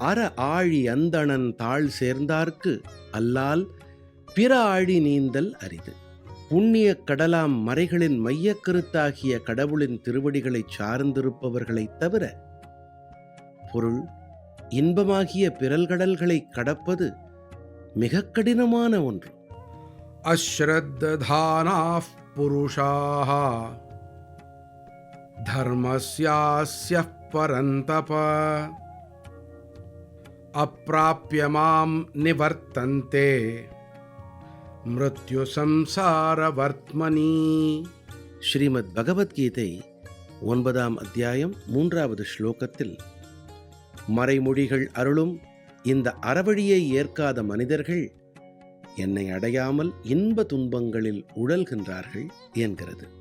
அற ஆழி அந்தணன் தாழ் சேர்ந்தார்க்கு அல்லால் பிற ஆழி நீந்தல் அரிது. புண்ணிய கடலாம் மறைகளின் மையக்கருத்தாகிய கடவுளின் திருவடிகளைச் சார்ந்திருப்பவர்களைத் தவிர பொருள் இன்பமாகிய பிறல்கடல்களை கடப்பது மிக கடினமான ஒன்று. அஸ்ரத்தானா புருஷாக தர்மஸ்யாஸ்ய பரந்தப அப்பிராபியமாம் நிவர்த்தந்தே. மிருத்யு சம்சாரவர்த்மனி ஸ்ரீமத் பகவத்கீதை ஒன்பதாம் அத்தியாயம் மூன்றாவது ஸ்லோகத்தில். மறைமொழிகள் அருளும் இந்த அறவழியை ஏற்காத மனிதர்கள் என்னை அடையாமல் இன்ப துன்பங்களில் உழல்கின்றார்கள் என்கிறது.